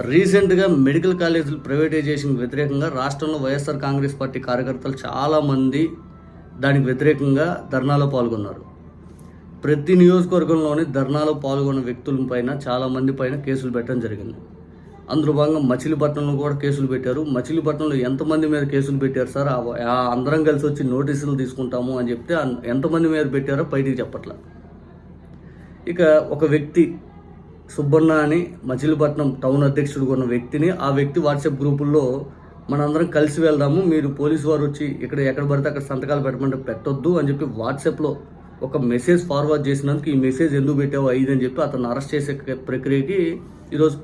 రీసెంట్గా మెడికల్ కాలేజీలు ప్రైవేటైజేషన్ వ్యతిరేకంగా రాష్ట్రంలో వైఎస్ఆర్ కాంగ్రెస్ పార్టీ కార్యకర్తలు చాలామంది దానికి వ్యతిరేకంగా ధర్నాలో పాల్గొన్నారు. ప్రతి నియోజకవర్గంలోని ధర్నాలో పాల్గొన్న వ్యక్తులపైన చాలామంది పైన కేసులు పెట్టడం జరిగింది. అందులో భాగంగా మచిలీపట్నంలో కూడా కేసులు పెట్టారు. మచిలీపట్నంలో ఎంతమంది మీద కేసులు పెట్టారు సార్? ఆ- అందరం కలిసి వచ్చి నోటీసులు తీసుకుంటాము అని చెప్తే ఎంతమంది మీద పెట్టారో బయటికి చెప్పట్లా. ఇక ఒక వ్యక్తి సుబ్బన్న అని మచిలీపట్నం టౌన్ అధ్యక్షుడు ఉన్న వ్యక్తిని ఆ వ్యక్తి వాట్సాప్ గ్రూపుల్లో మనందరం కలిసి వెళ్దాము మీరు పోలీసు వారు వచ్చి ఇక్కడ ఎక్కడ పడితే అక్కడ సంతకాలు పెట్టమంటే పెట్టొద్దు అని చెప్పి వాట్సాప్లో ఒక మెసేజ్ ఫార్వర్డ్ చేసినందుకు ఈ మెసేజ్ ఎందుకు పెట్టావు ఐదు అని చెప్పి అతను అరెస్ట్ చేసే ప్రక్రియకి ఈరోజు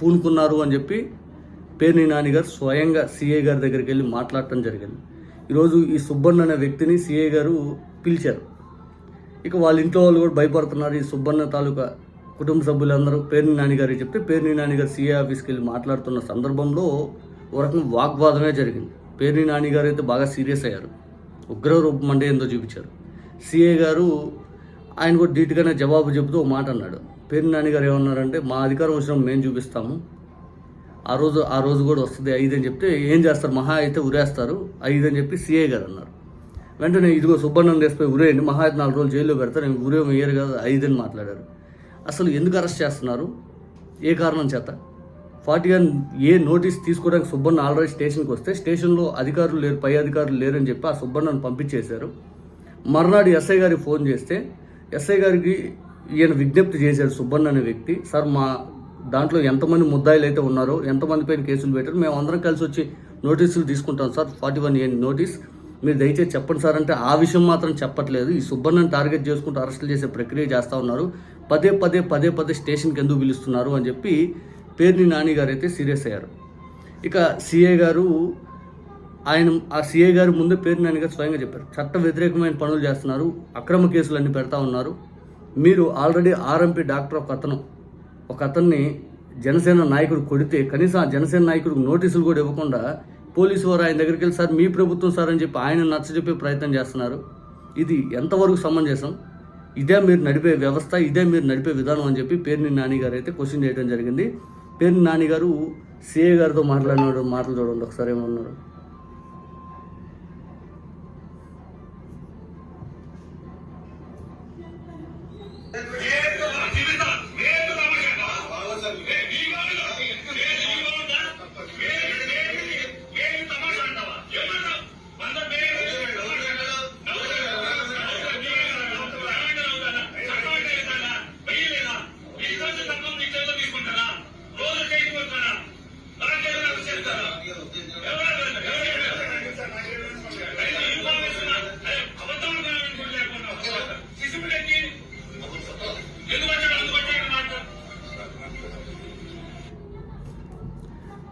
పూనుకున్నారు అని చెప్పి పేర్ని నాని గారు స్వయంగా సిఐ గారి దగ్గరికి వెళ్ళి మాట్లాడటం జరిగింది. ఈరోజు ఈ సుబ్బన్న అనే వ్యక్తిని సిఐ గారు పిలిచారు. ఇక వాళ్ళ ఇంట్లో వాళ్ళు కూడా భయపడుతున్నారు ఈ సుబ్బన్న తాలూకా కుటుంబ సభ్యులందరూ పేర్ని నాన్నగారికి చెప్తే పేర్ని నాన్నగారు సీఏ ఆఫీస్కి వెళ్ళి మాట్లాడుతున్న సందర్భంలో ఒక రకం వాగ్వాదమే జరిగింది. పేర్ని నాన్నగారు అయితే బాగా సీరియస్ అయ్యారు. ఉగ్ర రూపం అంటే ఏందో చూపించారు. సీఏ గారు ఆయన కూడా ధీటుగానే జవాబు చెబుతూ ఓ మాట అన్నాడు. పేర్ని నాన్నగారు ఏమన్నారంటే మా అధికారం వచ్చినప్పుడు మేము చూపిస్తాము. ఆ రోజు ఆ రోజు కూడా వస్తుంది ఐదు అని చెప్తే ఏం చేస్తారు? మహా అయితే ఉరేస్తారు. ఐదు అని చెప్పి సీఏ గారు అన్నారు. వెంటనే ఇదిగో సుబ్బన్నం తీసుకుపోయి ఉరేయండి. మహా అయితే నాలుగు రోజులు జైల్లో పెడతారు. నేను ఉరే వేయరు కదా ఐదు అని మాట్లాడారు. అసలు ఎందుకు అరెస్ట్ చేస్తున్నారు? ఏ కారణం చేత? ఫార్టీ వన్ ఏ నోటీస్ తీసుకోవడానికి సుబ్బన్న ఆల్రెడీ స్టేషన్కి వస్తే స్టేషన్లో అధికారులు లేరు పై అధికారులు లేరని చెప్పి ఆ సుబ్బన్నను పంపించేశారు. మర్నాడు ఎస్ఐ గారికి ఫోన్ చేస్తే ఎస్ఐ గారికి ఈయన విజ్ఞప్తి చేశారు సుబ్బన్న అనే వ్యక్తి సార్ మా దాంట్లో ఎంతమంది ముద్దాయిలు అయితే ఉన్నారో ఎంతమంది పైన కేసులు పెట్టారు మేము అందరం కలిసి వచ్చి నోటీసులు తీసుకుంటాం sir forty one A notice. మీరు దయచేసి చెప్పండి సార్ అంటే ఆ విషయం మాత్రం చెప్పట్లేదు. ఈ సుబ్బన్నని టార్గెట్ చేసుకుంటూ అరెస్టులు చేసే ప్రక్రియ చేస్తూ ఉన్నారు. పదే పదే పదే పదే స్టేషన్కి ఎందుకు పిలుస్తున్నారు అని చెప్పి పేర్ని నాని గారు అయితే సీరియస్ అయ్యారు. ఇక సిఏ గారు ఆయన ఆ సీఏ గారు ముందే పేరు నాని గారు స్వయంగా చెప్పారు. చట్ట వ్యతిరేకమైన పనులు చేస్తున్నారు అక్రమ కేసులన్నీ పెడతా ఉన్నారు. మీరు ఆల్రెడీ ఆర్ఎంపీ డాక్టర్ ఒక అతను. ఒక అతన్ని జనసేన నాయకుడు కొడితే కనీసం ఆ జనసేన నాయకుడికి నోటీసులు కూడా ఇవ్వకుండా పోలీసు వారు ఆయన దగ్గరికి వెళ్ళి సార్ మీ ప్రభుత్వం సార్ అని చెప్పి ఆయన నచ్చజెప్పే ప్రయత్నం చేస్తున్నారు. ఇది ఎంతవరకు సమంజసం? ఇదే మీరు నడిపే వ్యవస్థ ఇదే మీరు నడిపే విధానం అని చెప్పి పేర్ని నాని గారు అయితే క్వశ్చన్ చేయడం జరిగింది. పేర్ని నాన్నగారు సిఏ గారితో మాట్లాడినాడు మాటలు చూడండి ఒకసారి ఏమన్నారు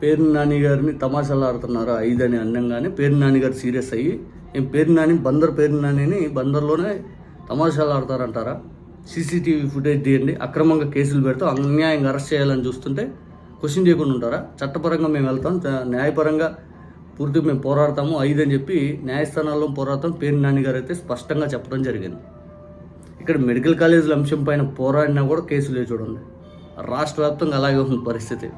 పేరు నాని గారిని తమాషాలు ఆడుతున్నారా? ఐదు అని అన్నంగానే పేరు నాని గారు సీరియస్ అయ్యి ఏం పేరు నాని? బందర్ పేరు నానిని బందర్లోనే తమాషాలు ఆడతారంటారా? సీసీటీవీ ఫుటేజ్ తీయండి అక్రమంగా కేసులు పెడుతూ అన్యాయంగా అరెస్ట్ చేయాలని చూస్తుంటే క్వశ్చన్ చేయకుండా ఉంటారా? చట్టపరంగా మేము వెళ్తాం న్యాయపరంగా పూర్తిగా మేము పోరాడతాము ఐదు అని చెప్పి న్యాయస్థానాల్లో పోరాడతాం పేరు నాని గారు అయితే స్పష్టంగా చెప్పడం జరిగింది. ఇక్కడ మెడికల్ కాలేజీల అంశం పైన పోరాడినా కూడా కేసులే చూడండి. రాష్ట్ర వ్యాప్తంగా అలాగే ఉంది పరిస్థితి.